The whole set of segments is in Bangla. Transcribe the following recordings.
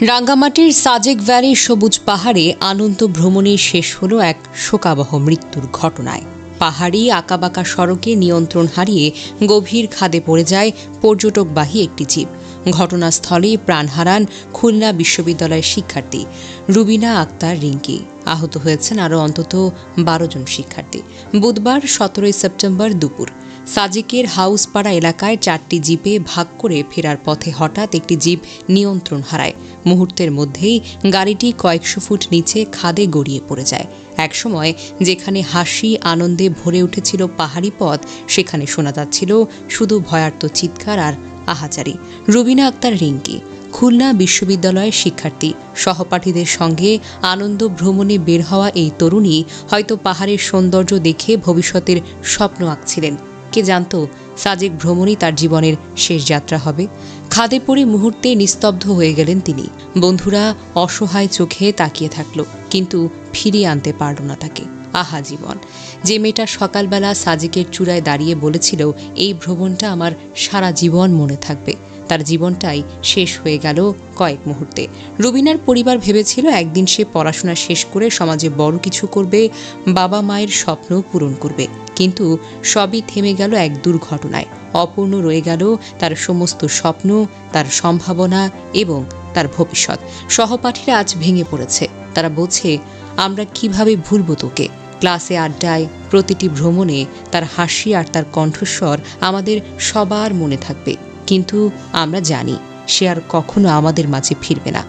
রাঙ্গামাটির সাজেক ভ্যালির সবুজ পাহাড়ে আনন্দ ভ্রমণে শেষ হলো এক শোকাবহ মৃত্যুর ঘটনায়। পাহাড়ি আঁকাবাঁকা সড়কে নিয়ন্ত্রণ হারিয়ে গভীর খাদে পড়ে যায় পর্যটকবাহী একটি জীব ঘটনাস্থলেই প্রাণ হারান খুলনা বিশ্ববিদ্যালয়ের শিক্ষার্থী রুবিনা আক্তার রিঙ্কি। আহত হয়েছেন আরও অন্তত বারো জন শিক্ষার্থী। বুধবার সতেরোই সেপ্টেম্বর দুপুর। সাজিকের হাউসপাড়া এলাকায় চারটি জিপে ভাগ করে ফেরার পথে হঠাৎ একটি জিপ নিয়ন্ত্রণ হারায়। মুহূর্তের মধ্যেই গাড়িটি কয়েকশো ফুট নিচে খাদে গড়িয়ে পড়ে যায়। একসময় যেখানে হাসি, আনন্দে ভরে উঠেছিল পাহাড়ি পথ, সেখানে শোনা যাচ্ছিল শুধু ভয়ার্ত চিৎকার আর আহাজারি রুবিনা আক্তার, রিঙ্কি। খুলনা বিশ্ববিদ্যালয়ের শিক্ষার্থী। সহপাঠীদের সঙ্গে আনন্দ ভ্রমণে বের হওয়া এই তরুণী হয়তো পাহাড়ের সৌন্দর্য দেখে ভবিষ্যতের স্বপ্ন আঁকছিলেন। কে জানত সাজেক ভ্রমণই তার জীবনের শেষ যাত্রা হবে। খাদে পড়ে মুহূর্তে নিস্তব্ধ হয়ে গেলেন তিনি। বন্ধুরা অসহায় চোখে তাকিয়ে থাকল, কিন্তু ফিরিয়ে আনতে পারল না তাকে। আহা জীবন, যে মেয়েটা সকালবেলা সাজেকের চূড়ায় দাঁড়িয়ে বলেছিল, এই ভ্রমণটা আমার সারা জীবন মনে থাকবে। তার জীবনটাই শেষ হয়ে গেল কয়েক মুহূর্তে। রুবিনার পরিবার ভেবেছিল একদিন সে পড়াশোনা শেষ করে সমাজে বড় কিছু করবে, বাবা মায়ের স্বপ্ন পূরণ করবে। কিন্তু সবই থেমে গেল এক দুর্ঘটনায়। অপূর্ণ রয়ে গেল তার সমস্ত স্বপ্ন, তার সম্ভাবনা এবং তার ভবিষ্যৎ। সহপাঠীরা আজ ভেঙে পড়েছে। তারা বলছে, আমরা কীভাবে ভুলবো তোকে? ক্লাসে আড্ডায়, প্রতিটি ভ্রমণে তার হাসি আর তার কণ্ঠস্বর আমাদের সবার মনে থাকবে। কিন্তু আমরা জানি সে আর কখনো আমাদের মাঝে ফিরবে না।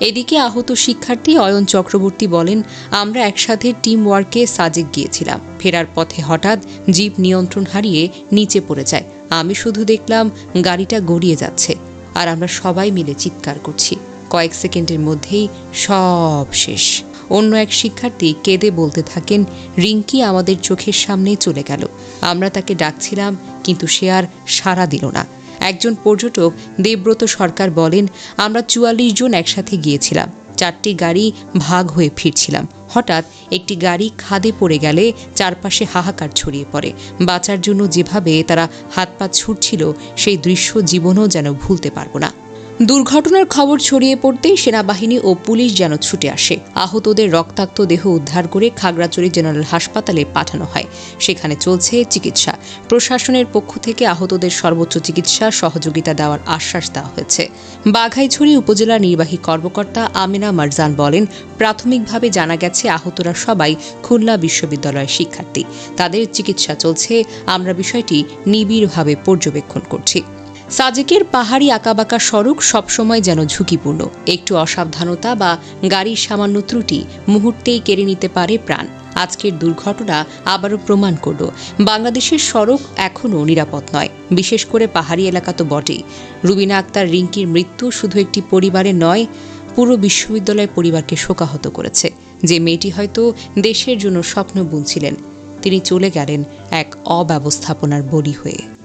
এদিকে আহত শিক্ষার্থী অয়ন চক্রবর্তী বলেন, আমরা একসাথে টিম ওয়ার্কে সাজেক গিয়েছিলাম। ফেরার পথে হঠাৎ জিপ নিয়ন্ত্রণ হারিয়ে নিচে পড়ে যায়। আমি শুধু দেখলাম গাড়িটা গড়িয়ে যাচ্ছে। আর আমরা সবাই মিলে চিৎকার করছি। কয়েক সেকেন্ডের মধ্যেই সব শেষ। অন্য এক শিক্ষার্থী কেঁদে বলতে থাকেন, রিঙ্কি আমাদের চোখের সামনেই চলে গেল। আমরা তাকে ডাকছিলাম, কিন্তু সে আর সাড়া দিল না। একজন পর্যটক দেবব্রত সরকার বলেন, আমরা চুয়াল্লিশ জন একসাথে গিয়েছিলাম। চারটি গাড়ি ভাগ হয়ে ফিরছিলাম। হঠাৎ একটি গাড়ি খাদে পড়ে গেলে চারপাশে হাহাকার ছড়িয়ে পড়ে। বাঁচার জন্য যেভাবে তারা হাত পা ছুটছিল, সেই দৃশ্য জীবনও যেন ভুলতে পারব না। দুর্ঘটনার খবর ছড়িয়ে পড়তেই সেনাবাহিনী ও পুলিশ যেন ছুটে আসে। আহতদের রক্তাক্ত দেহ উদ্ধার করে খাগড়াছড়ি জেনারেল হাসপাতালে পাঠানো হয়। সেখানে চলছে চিকিৎসা। প্রশাসনের পক্ষ থেকে আহতদের সর্বোচ্চ চিকিৎসা সহযোগিতা দেওয়ার আশ্বাস দেওয়া হয়েছে। বাঘাইছড়ি উপজেলা নির্বাহী কর্মকর্তা আমিনা মারজান বলেন, প্রাথমিকভাবে জানা গেছে, আহতরা সবাই খুলনা বিশ্ববিদ্যালয়ের শিক্ষার্থী। তাদের চিকিৎসা চলছে। আমরা বিষয়টি নিবিড়ভাবে পর্যবেক্ষণ করছি। সাজেকের পাহাড়ি আঁকাবাঁকা সড়ক সবসময় যেন ঝুঁকিপূর্ণ। একটু অসাবধানতা বা গাড়ির সামান্য ত্রুটি মুহূর্তেই কেড়ে নিতে পারে প্রাণ। আজকের দুর্ঘটনা আবারও প্রমাণ করল, বাংলাদেশের সড়ক এখনও নিরাপদ নয়। বিশেষ করে পাহাড়ি এলাকা তো বটেই। রুবিনা আক্তার রিঙ্কির মৃত্যু শুধু একটি পরিবারে নয়, পুরো বিশ্ববিদ্যালয় পরিবারকে শোকাহত করেছে। যে মেয়েটি হয়তো দেশের জন্য স্বপ্ন বুনছিলেন, তিনি চলে গেলেন এক অব্যবস্থাপনার বলি হয়ে।